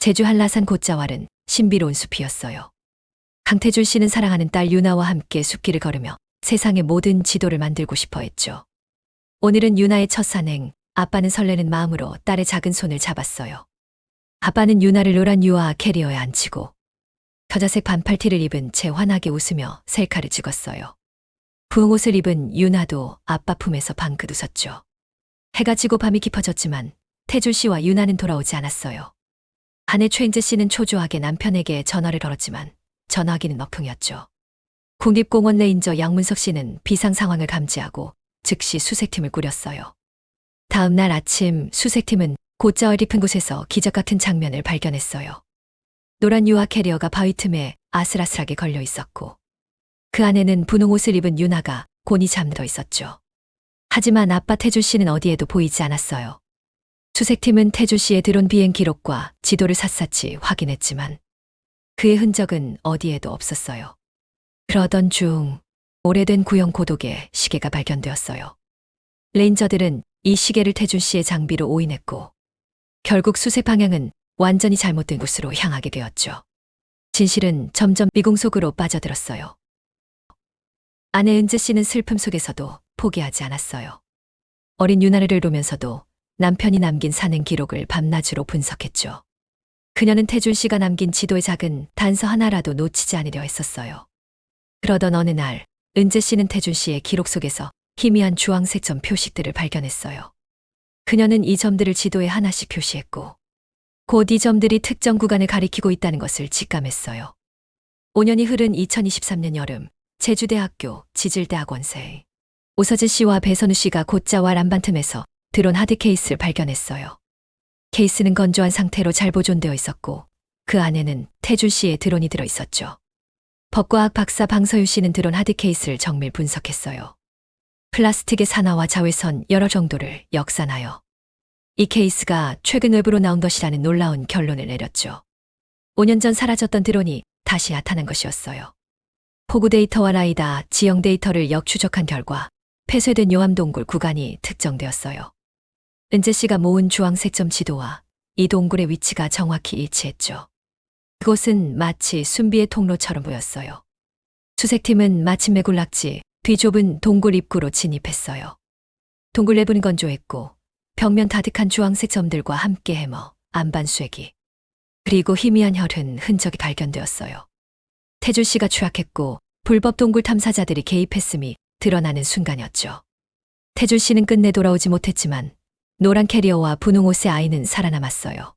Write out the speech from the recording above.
제주 한라산 곶자왈은 신비로운 숲이었어요. 강태준 씨는 사랑하는 딸 유나와 함께 숲길을 걸으며 세상의 모든 지도를 만들고 싶어 했죠. 오늘은 유나의 첫 산행, 아빠는 설레는 마음으로 딸의 작은 손을 잡았어요. 아빠는 유나를 노란 유아 캐리어에 앉히고 겨자색 반팔티를 입은 채 환하게 웃으며 셀카를 찍었어요. 부흥 옷을 입은 유나도 아빠 품에서 방긋 웃었죠. 해가 지고 밤이 깊어졌지만 태준 씨와 유나는 돌아오지 않았어요. 아내 최인재 씨는 초조하게 남편에게 전화를 걸었지만 전화기는 너풍이었죠. 국립공원 레인저 양문석 씨는 비상 상황을 감지하고 즉시 수색팀을 꾸렸어요. 다음 날 아침 수색팀은 곧자을 깊은 곳에서 기적 같은 장면을 발견했어요. 노란 유아 캐리어가 바위 틈에 아슬아슬하게 걸려 있었고 그 안에는 분홍 옷을 입은 유나가 곤히 잠들어 있었죠. 하지만 아빠 태준 씨는 어디에도 보이지 않았어요. 수색팀은 태주 씨의 드론 비행 기록과 지도를 샅샅이 확인했지만 그의 흔적은 어디에도 없었어요. 그러던 중 오래된 구형 고독의 시계가 발견되었어요. 레인저들은 이 시계를 태준 씨의 장비로 오인했고 결국 수색 방향은 완전히 잘못된 곳으로 향하게 되었죠. 진실은 점점 미궁 속으로 빠져들었어요. 아내 은재 씨는 슬픔 속에서도 포기하지 않았어요. 어린 유나를 보면서도 남편이 남긴 산행 기록을 밤낮으로 분석했죠. 그녀는 태준 씨가 남긴 지도의 작은 단서 하나라도 놓치지 않으려 했었어요. 그러던 어느 날, 은재 씨는 태준 씨의 기록 속에서 희미한 주황색 점 표식들을 발견했어요. 그녀는 이 점들을 지도에 하나씩 표시했고, 곧 이 점들이 특정 구간을 가리키고 있다는 것을 직감했어요. 5년이 흐른 2023년 여름, 제주대학교 지질대학원생 오서진 씨와 배선우 씨가 곧자와 란반 틈에서 드론 하드 케이스를 발견했어요. 케이스는 건조한 상태로 잘 보존되어 있었고 그 안에는 태준 씨의 드론이 들어 있었죠. 법과학 박사 방서유 씨는 드론 하드 케이스를 정밀 분석했어요. 플라스틱의 산화와 자외선 여러 정도를 역산하여 이 케이스가 최근 외부로 나온 것이라는 놀라운 결론을 내렸죠. 5년 전 사라졌던 드론이 다시 나타난 것이었어요. 포구 데이터와 라이다, 지형 데이터를 역추적한 결과 폐쇄된 요암동굴 구간이 특정되었어요. 은재 씨가 모은 주황색 점 지도와 이 동굴의 위치가 정확히 일치했죠. 그곳은 마치 순비의 통로처럼 보였어요. 수색팀은 마침내 굴락지 뒤 좁은 동굴 입구로 진입했어요. 동굴 내부는 건조했고 벽면 다득한 주황색 점들과 함께 해머 안반수액이 그리고 희미한 혈흔 흔적이 발견되었어요. 태준 씨가 추락했고 불법 동굴 탐사자들이 개입했음이 드러나는 순간이었죠. 태준 씨는 끝내 돌아오지 못했지만 노란 캐리어와 분홍 옷의 아이는 살아남았어요.